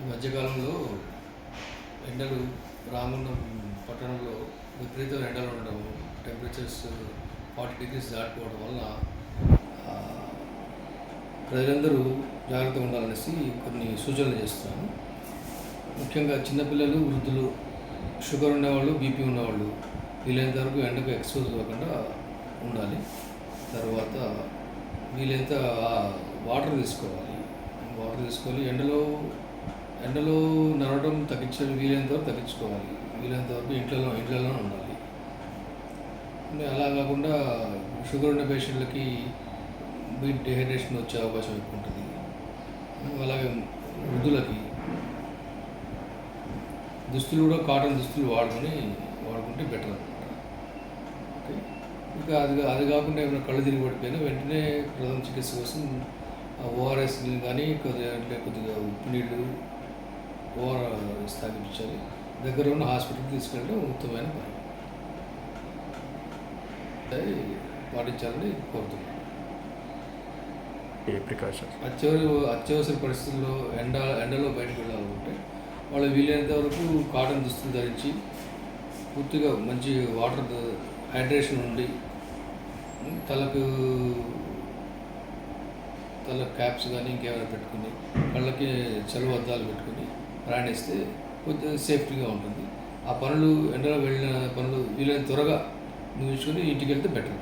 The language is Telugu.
ఈ మధ్యకాలంలో ఎండలు రామగుండం పట్టణంలో విపరీతమైన ఎండలు ఉండడం టెంపరేచర్స్ ఫార్టీ డిగ్రీస్ దాటిపోవడం వల్ల ప్రజలందరూ జాగ్రత్తగా ఉండాలనేసి కొన్ని సూచనలు చేస్తున్నాను. ముఖ్యంగా చిన్నపిల్లలు వృద్ధులు షుగర్ ఉన్నవాళ్ళు బీపీ ఉన్నవాళ్ళు వీలైనంత వరకు ఎండకు ఎక్స్పోజ్ అవ్వకుండా ఉండాలి. తర్వాత వీలైనంత వాటర్ తీసుకోవాలి. వాటర్ తీసుకోవాలి. ఎండలో ఎండలో నడవడం తగ్గించాలి వీలైనంత వరకు తగ్గించుకోవాలి. వీలైనంత వరకు ఇంట్లో ఇంట్లోనే ఉండాలి. అంటే అలా కాకుండా షుగర్ ఉన్న పేషెంట్లకి బీట్ డిహైడ్రేషన్ వచ్చే అవకాశం ఎక్కువ ఉంటుంది అలాగే వృద్ధులకి దుస్తులు కూడా కాటన్ దుస్తులు వాడుకొని వాడుకుంటే బెటర్ అనమాట ఓకే? ఇంకా అది అది కాకుండా ఏమైనా కళ్ళు తిరిగి పడిపోయినా వెంటనే ప్రథమ చికిత్స కోసం ఓఆర్ఎస్ కానీ కొద్దిగా అంటే కొద్దిగా ఉప్పు నీళ్ళు ఓఆర్ఎస్ తాగిపించాలి దగ్గర ఉన్న హాస్పిటల్కి తీసుకెళ్ళడం ఉత్తమమైన పని. పాటించాలని కోరుతున్నాను అత్యవసర అత్యవసర పరిస్థితుల్లో ఎండ ఎండలో బయటకు వెళ్ళాలనుకుంటే వాళ్ళు వీలైనంత వరకు కాటన్ దుస్తులు ధరించి పూర్తిగా మంచి వాటర్ హైడ్రేషన్ ఉండి తలకు తల క్యాప్స్ కానీ ఇంకేమైనా పెట్టుకుని కళ్ళకి చలువ అద్దాలు పెట్టుకుని ప్రయాణిస్తే కొంచెం సేఫ్టీగా ఉంటుంది. ఆ పనులు ఎండలో వెళ్ళిన పనులు వీలైన త్వరగా ముగించుకొని ఇంటికి వెళ్తే బెటర్